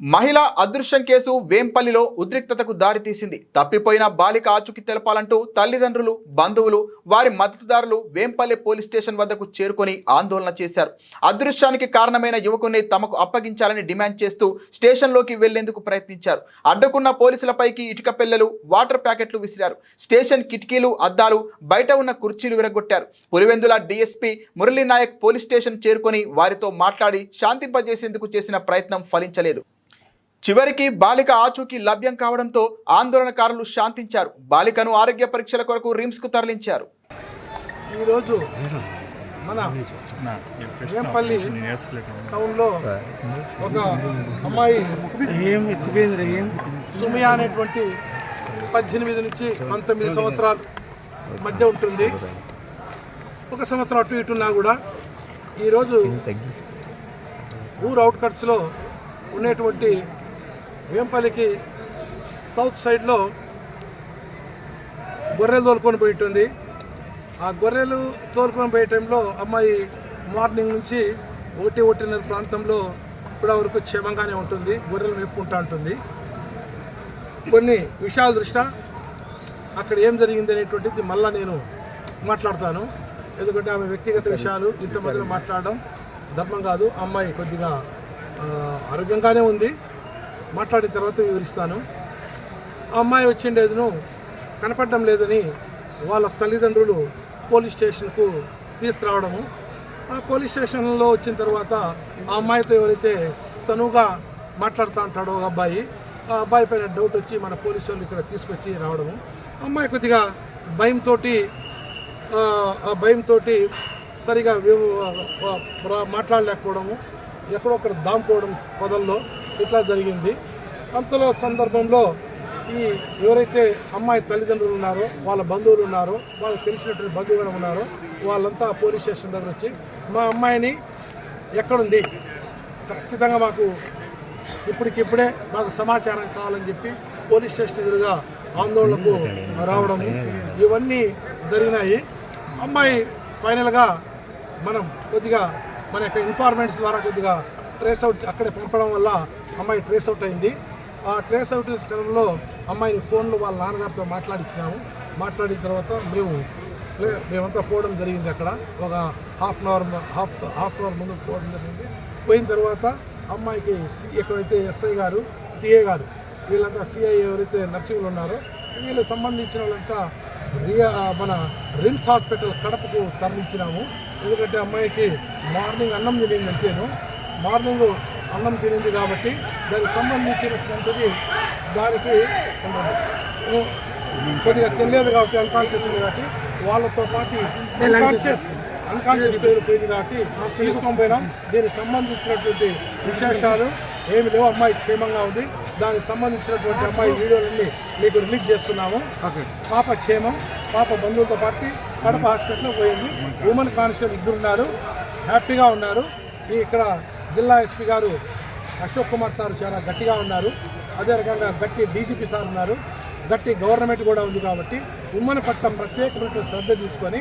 మహిళ అదృశ్యం కేసు వేంపల్లిలో ఉద్రిక్తతకు దారితీసింది తప్పిపోయిన బాలిక ఆచూకీ తెలపాలంటూ తల్లిదండ్రులు బంధువులు వారి మద్దతుదారులు వేంపల్లి పోలీస్ స్టేషన్ వద్దకు చేరుకొని ఆందోళన చేశారు. అదృశ్యానికి కారణమైన యువకుని తమకు అప్పగించాలని డిమాండ్ చేస్తూ స్టేషన్లోకి వెళ్ళేందుకు ప్రయత్నించారు. అడ్డుకున్న పోలీసులపైకి ఇటుక పిల్లలు వాటర్ ప్యాకెట్లు విసిరారు. స్టేషన్ కిటికీలు అద్దాలు బయట ఉన్న కుర్చీలు విరగొట్టారు Pulivendula DSP Murali Nayak police station చేరుకొని వారితో మాట్లాడి శాంతింపజేసేందుకు చేసిన ప్రయత్నం ఫలించలేదు. చివరికి బాలిక ఆచూకీ లభ్యం కావడంతో ఆందోళనకారులు శాంతించారు. బాలికను ఆరోగ్య పరీక్షల కొరకు రిమ్స్కు తరలించారు. ఈరోజు మన వేంపల్లి టౌన్లో ఒక అమ్మాయి సుమియా అనేటువంటి పద్దెనిమిది నుంచి పంతొమ్మిది సంవత్సరాల మధ్య ఉంటుంది. ఒక సంవత్సరం అటు ఇటున్నా కూడా ఈరోజు ఊరు అవుట్కట్స్లో ఉండేటువంటి వేంపల్లికి సౌత్ సైడ్లో గొర్రెలు తోలుకొని పోయి ఉంటుంది ఆ గొర్రెలు తోలుకొని పోయే టైంలో అమ్మాయి మార్నింగ్ నుంచి ఒకటి ఒకటిన్నర ప్రాంతంలో కూడా వరకు క్షేమంగానే ఉంటుంది గొర్రెలు మేపుకుంటూ ఉంటుంది. కొన్ని విషయాల దృష్ట్యా అక్కడ ఏం జరిగింది అనేటువంటిది మళ్ళీ నేను మాట్లాడతాను. ఎందుకంటే ఆమె వ్యక్తిగత విషయాలు ఇంత మధ్యలో మాట్లాడడం ధర్మం కాదు. అమ్మాయి కొద్దిగా ఆరోగ్యంగానే ఉంది. మాట్లాడిన తర్వాత వివరిస్తాను. ఆ అమ్మాయి వచ్చిండేదిను కనపడడం లేదని వాళ్ళ తల్లిదండ్రులు పోలీస్ స్టేషన్కు తీసుకురావడము. ఆ పోలీస్ స్టేషన్లో వచ్చిన తర్వాత ఆ అమ్మాయితో ఎవరైతే చనువుగా మాట్లాడుతూ ఉంటాడో ఒక అబ్బాయి ఆ అబ్బాయి పైన డౌట్ వచ్చి మన పోలీసు వాళ్ళు ఇక్కడ తీసుకొచ్చి రావడము. అమ్మాయి కొద్దిగా భయంతో ఆ భయంతో సరిగా మాట్లాడలేకపోవడము. ఎక్కడో ఒకటి దాముకోవడం పొదల్లో. ఇట్లా జరిగింది. అంతలో సందర్భంలో ఈ ఎవరైతే అమ్మాయి తల్లిదండ్రులు ఉన్నారో వాళ్ళ బంధువులు ఉన్నారో వాళ్ళకి తెలిసినటువంటి బంధువులు ఉన్నారో వాళ్ళంతా పోలీస్ స్టేషన్ దగ్గర వచ్చి మా అమ్మాయిని ఎక్కడుంది? ఖచ్చితంగా మాకు ఇప్పటికిప్పుడే మాకు సమాచారం కావాలని చెప్పి పోలీస్ స్టేషన్ ఎదురుగా ఆందోళనకు రావడం ఇవన్నీ జరిగినాయి. అమ్మాయి ఫైనల్గా మనం కొద్దిగా మన యొక్క ఇన్ఫార్మెంట్స్ ద్వారా కొద్దిగా ట్రేస్ అవుట్ అక్కడే పంపడం వల్ల అమ్మాయి ట్రేస్ అవుట్ అయింది. ఆ ట్రేస్ అవుట్ క్రమంలో అమ్మాయిని ఫోన్లో వాళ్ళ నాన్నగారితో మాట్లాడించినాము మాట్లాడిన తర్వాత మేము మేమంతా పోవడం జరిగింది అక్కడ. ఒక half an hour half half an hour ముందు పోవడం జరిగింది. పోయిన తర్వాత అమ్మాయికి ఎక్కడైతే ఎస్ఐ గారు సిఏ గారు వీళ్ళంతా సిఐ ఎవరైతే నర్సింగ్లు ఉన్నారో వీళ్ళకి సంబంధించిన వాళ్ళంతా రియా మన రిమ్స్ హాస్పిటల్ కడపకు తరలించినాము. ఎందుకంటే అమ్మాయికి మార్నింగ్ అన్నం తినింది మార్నింగ్ అన్నం తినింది కాబట్టి దానికి సంబంధించినటువంటిది దానికి కొద్దిగా తెలియదు కాబట్టి అన్కాన్షియస్ ఉంది కాబట్టి వాళ్ళతో పాటు అన్కాన్షియస్ అన్కాన్షియస్ పేరు పోయింది కాబట్టి తీసుకొని పోయినాం. దీనికి సంబంధించినటువంటి విశేషాలు ఏమి లేవు. అమ్మాయి క్షేమంగా ఉంది. దానికి సంబంధించినటువంటి అమ్మాయి వీడియోలన్నీ మీకు రిలీజ్ చేస్తున్నాము. పాప క్షేమం పాప బంధువులతో పాటు కడప హాస్పిటల్లో పోయింది. ఉమెన్ కానిస్టేబుల్ ఇద్దరు ఉన్నారు. హ్యాపీగా ఉన్నారు. ఇక్కడ జిల్లా ఎస్పీ గారు అశోక్ కుమార్ సార్ చాలా గట్టిగా ఉన్నారు. అదే రకంగా గట్టి డీజీపీ సార్ ఉన్నారు. గట్టి గవర్నమెంట్ కూడా ఉంది కాబట్టి ఉమ్మని పట్టం ప్రత్యేకమైన శ్రద్ధ తీసుకొని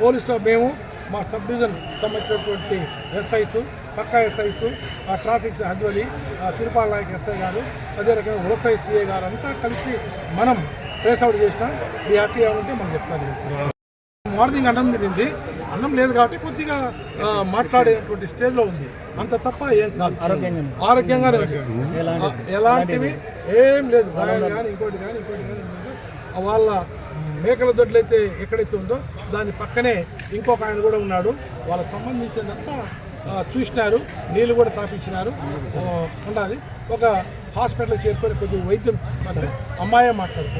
పోలీసులో మేము మా సబ్ డివిజన్ సంబంధించినటువంటి ఎస్ఐస్ పక్కా ఎస్ఐస్ ఆ ట్రాఫిక్ హజ్వలి ఆ తిరుపాల నాయక్ ఎస్ఐ గారు అదే రకంగా ఓసై సిఏ గారు అంతా కలిసి మనం ట్రేస్ అవుట్ చేసినాం ఈ హ్యాపీ ఉంటే మనం చెప్తాను మార్నింగ్ అన్నం తిరిగింది అన్నం లేదు కాబట్టి కొద్దిగా మాట్లాడేటువంటి స్టేజ్లో ఉంది. అంత తప్ప ఏం కాదు. ఆరోగ్యంగానే ఉంది. ఆ, ఎలాంటివి ఏం లేదు. కానీ ఇంకోటి కానీ ఇంకోటి కానీ వాళ్ళ మేకల దొడ్లు అయితే ఎక్కడైతే ఉందో దాని పక్కనే ఇంకొక ఆయన కూడా ఉన్నాడు. వాళ్ళకి సంబంధించినంతా చూసినారు. నీళ్ళు కూడా తాపించినారు. ఉండాలి. ఒక హాస్పిటల్ చేరుకొని కొద్దిగా వైద్యం అంటే అమ్మాయే మాట్లాడుతుంది